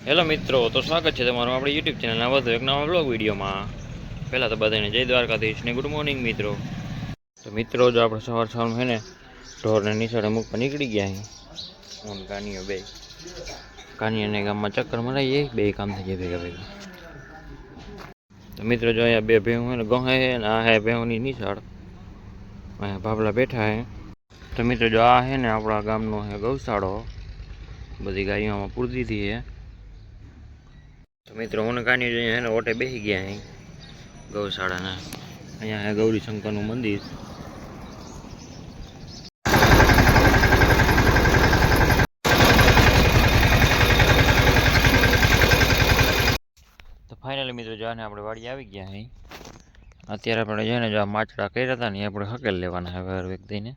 Hello મિત્રો, તો સ્વાગત છે તમારું આપણી યુટ્યુબ ચેનલના વધુ એક નવા બ્લોગ વિડીયોમાં. પહેલાં તો બધાને જય દ્વારકાધીશ ને ગુડ મોર્નિંગ મિત્રો. તો મિત્રો, જો આપણે સવાર સવાર છે ને, ઢોરને નિશાળે મૂકવા નીકળી ગયા હું. કાનીઓ બે. કાનીઓને ગામમાં ચક્કર મરાઈએ બે કામ થઈ જાય ભેગા ભેગા. તો મિત્રો, જો અહીંયા બે ભેહું છે ને, ગહે હે આ હે ભેહુંની નિશાળ અહીંયા ભાભલા બેઠા હે. તો મિત્રો, જો આ હે ને આપણા ગામનો હે ગૌશાળો, બધી ગાયોમાં પૂરતી હતી તો મિત્રો, હું જોઈએ એને ઓટે બેસી ગયા અહીં, ગૌશાળાના. અહીંયા ગૌરીશંકરનું ગૌરી શંકરનું મંદિર. તો ફાઇનલી મિત્રો, જો આને આપણે વાડી આવી ગયા અહીં. અત્યારે આપણે જઈને જો આ માછડા કર્યા હતા ને, એ આપણે હકેલ લેવાના હવે હર વ્યક્તિને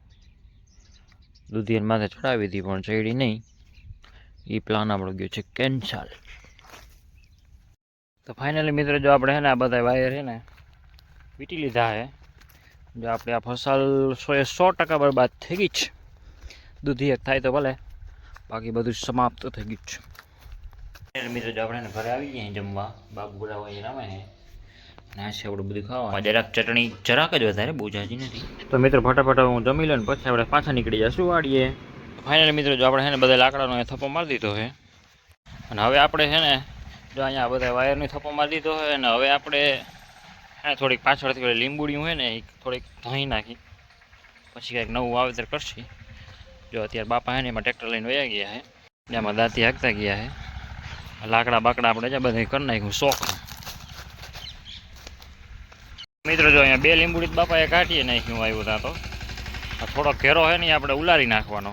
દૂધિયન માથે ચડાવી હતી પણ ચડી નહીં. એ પ્લાન આપણો ગયો છે કેન્સલ તો ફાઇનલી મિત્રો જો આપણે ને આ બધા વાયર છે ને વીટી લીધા છે. જો આપણે આ ફસલ સો એ સો ટકા બરબાદ થઈ ગઈ જ દૂધી એક થાય તો ભલે. બાકી બધું સમાપ્ત થઈ ગયું છે. મિત્રો જો આપણે ઘરે આવી જઈએ જમવા. બાપુ બધા હોય રમે છે. ના છે, આપણે બધું ખાવા જરાક ચટણી જરાક જ વધારે બહુ જાજી નથી. તો મિત્રો ફટાફટ હું જમી લઉં પછી આપણે પાછા નીકળી જશું વાડીએ. ફાઇનલી મિત્રો જો આપણે છે ને બધા લાકડાનો એ થપ્પો મારી દીધો છે. અને હવે આપણે છે ને જો અહીંયા બધા વાયરની થપ્પો મારી દીધો હોય અને હવે આપણે હે, થોડીક પાછળથી પેલી લીંબુડિયું હોય ને એ થોડીક ધોઈ નાખી. પછી કંઈક નવું વાવેતર કરશી. જો અત્યારે બાપા હે ને એમાં ટ્રેક્ટર લઈને વયા ગયા છે એમાં દાંતી હાંકતા ગયા છે લાકડા બાકડા આપણે જ્યાં બધા કરી નાખ્યું શોખ મિત્રો, જો અહીંયા બે લીંબુડી બાપાએ કાઢીએ નાખ્યું આવ્યું ત્યાં તો. થોડોક થોડો ઘેરો છે ને આપણે ઉલારી નાખવાનો.